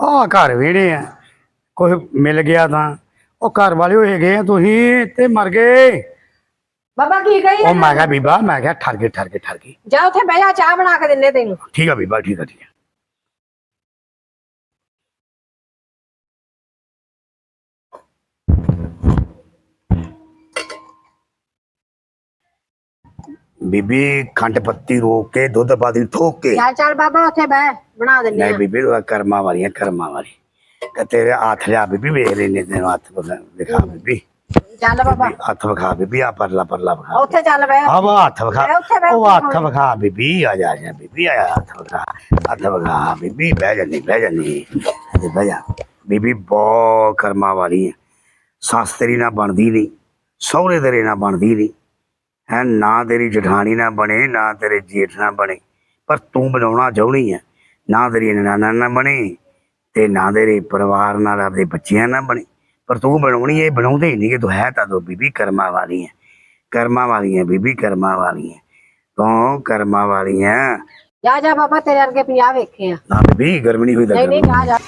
ਆ ਘਰ ਵੇੜੇ ਆ। ਕੋਈ ਮਿਲ ਗਿਆ ਤਾਂ। ਉਹ ਘਰ ਵਾਲੇ ਹੋਏ ਗਏ ਆ ਤੁਸੀਂ ਤੇ ਮਰ ਗਏ। ਬਾਬਾ ਕੀ ਕਹੀ ਉਹ ਮੈਂ ਕਿਹਾ ਬੀਬਾ ਮੈਂ ਕਿਹਾ ਠਰ ਗਏ ਠਰ ਗਏ ਠਰ ਗਏ ਜਾ ਉੱਥੇ ਬਹਿ ਜਾ ਚਾਹ ਬਣਾ ਕੇ ਦਿੰਨੇ ਤੈਨੂੰ। ਠੀਕ ਆ ਬੀਬਾ ਠੀਕ ਆ ਠੀਕ ਆ। ਬੀਬੀ ਖੰਡ ਪੱਤੀ ਰੋਕ ਕੇ ਦੁੱਧ ਪਾਦੀ ਠੋਕ ਕੇ। ਚੱਲ ਚੱਲ ਬਾਬਾ ਉੱਥੇ ਬਹਿ ਬਣਾ ਦਿੰਨੇ ਨਹੀਂ ਆ ਬੀਬੀ ਉਹ ਕਰਮਾਂ ਵਾਲੀਆਂ ਕਰਮਾਂ ਵਾਲੀ। ਤੇਰੇ ਹੱਥ ਲਿਆ ਬੀਬੀ ਵੇਖ ਲੈਨੇ ਤੈਨੂੰ ਹੱਥ ਵਿਖਾ- ਬੀਬੀ। ਚੱਲ ਬਾਬਾ। ਬੀਬੀ, ਹੱਥ ਵਿਖਾ ਬੀਬੀ ਆ ਪਰਲਾ ਪਰਲਾ ਵਿਖਾ ਉੱਥੇ ਚੱਲ ਬਹਿ। ਆ ਵਾ ਹੱਥ ਵਿਖਾ। ਮੈਂ ਉੱਥੇ ਬਹਿ ਉਹ ਕੇ ਹੱਥ ਵਿਖਾ ਬੀਬੀ ਆ ਜਾ ਬੀਬੀ ਆ ਜਾ, ਹੱਥ ਵਿਖਾ ਹੱਥ ਵਿਖਾ ਬੀਬੀ ਬਹਿ ਜਾਂਦੀ ਬਹਿ ਜਾਂਦੀ। ਤੇ ਬਹਿ ਜਾ। ਬੀਬੀ ਬਹੁਤ ਕਰਮਾਂ ਵਾਲੀ ਹੈ ਸੱਸ ਤੇਰੀ ਨਾ ਬਣਦੀ ਨਹੀਂ ਸਹੁਰੇ ਤੇਰੇ ਨਾ ਬਣਦੀ ਨਹੀਂ। ਹੈ ਨਾ ਤੇਰੀ ਜਠਾਣੀ ਨਾ ਬਣੇ ਨਾ ਤੇਰੇ ਜੇਠ ਨਾ ਬਣੇ। ਪਰ ਤੂੰ ਬਣਾਉਣਾ ਚਾਹੁੰਦੀ ਹੈ ਨਾ ਤੇਰੀ ਨਨਾਣਾ ਨਾ ਬਣੇ ਤੇ ਨਾ ਤੇਰੇ ਪਰਿਵਾਰ ਨਾਲ ਆਪਦੇ ਬੱਚਿਆਂ ਨਾਲ ਬਣੇ। ਪਰ ਤੂੰ ਬਣਾਉਣੀ ਇਹ ਬਣਾਉਂਦੇ ਹੀ ਨਹੀਂ ਕਿ ਤੂੰ ਹੈ ਤਾਂ ਤੂੰ ਬੀਬੀ ਕਰਮਾਂ ਵਾਲੀ ਹੈ ਕਰਮਾਂ ਵਾਲੀ ਹੈ ਬੀਬੀ ਕਰਮਾਂ ਵਾਲੀ ਹੈ ਤੂੰ ਕਰਮਾਂ ਵਾਲੀ ਹੈ ਜਾ ਜਾ ਬਾਬਾ ਤੇਰੇ ਵਰਗੇ 50 ਵੇਖੇ ਆ। ਨਾ ਬੀਬੀ ਗਰਮ ਨਹੀਂ ਹੋਈ ਤਾਂ ਨਹੀਂ ਨਹੀਂ। ਜਾ ਜਾ।